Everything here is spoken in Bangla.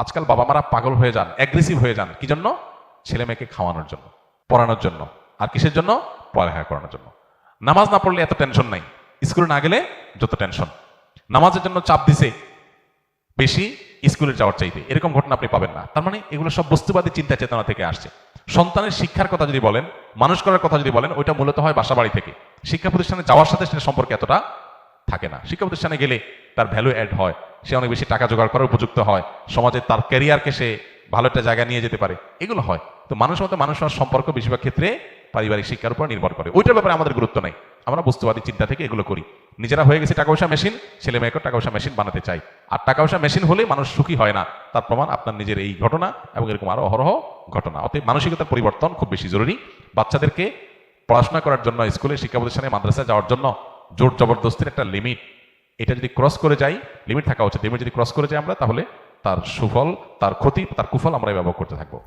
আজকাল বাবা মারা পাগল হয়ে যান অ্যাগ্রেসিভ হয়ে যান। কি জন্য? ছেলে মেয়েকে খাওয়ানোর জন্য, পড়ানোর জন্য। আর কিসের জন্য? পড়ালেখা করানোর জন্য। নামাজ না পড়লে এত টেনশন নাই। স্কুলে না গেলে যত টেনশন নামাজের জন্য চাপ দিছে, বেশি স্কুলে যাওয়ার চাইতে। এরকম ঘটনা আপনি পাবেন না। তার মানে এগুলো সব বস্তুবাদী চিন্তা চেতনা থেকে আসছে। সন্তানের শিক্ষার কথা যদি বলেন, মানুষ করার কথা যদি বলেন, ওইটা মূলত হয় বাসা বাড়ি থেকে। শিক্ষা প্রতিষ্ঠানে যাওয়ার সাথে সেটা সম্পর্কে এতটা থাকে না। শিক্ষা প্রতিষ্ঠানে গেলে তার ভ্যালু অ্যাড হয়। সে অনেক বেশি টাকা জোগাড় করার উপযুক্ত হয়। সমাজে তার ক্যারিয়ারকে সে ভালো একটা জায়গায় নিয়ে যেতে পারে। এগুলো হয়। তো মানুষের মতো মানুষ সম্পর্ক বেশিরভাগ ক্ষেত্রে পারিবারিক শিক্ষার উপর নির্ভর করে। ওইটার ব্যাপারে আমাদের গুরুত্ব নেই। আমরা বস্তুবাদী চিন্তা থেকে এগুলো করি। নিজেরা হয়ে গেছে টাকা পয়সা মেশিন, ছেলে মেয়েকে টাকা পয়সা মেশিন বানাতে চাই। আর টাকা পয়সা মেশিন হলে মানুষ সুখী হয় না। তার প্রমাণ আপনার নিজের এই ঘটনা এবং এরকম আরও অহরহ ঘটনা। অতএব মানসিকতার পরিবর্তন খুব বেশি জরুরি। বাচ্চাদেরকে পড়াশোনা করার জন্য, স্কুলে শিক্ষা প্রতিষ্ঠানে মাদ্রাসায় যাওয়ার জন্য জোর জবরদস্তির একটা লিমিট এটা যদি ক্রস করে যাই লিমিট থাকা উচিত। লিমিট যদি ক্রস করে যাই আমরা, তাহলে তার সুফল, তার ক্ষতি, তার কুফল আমরা ব্যবহার করতে থাকব।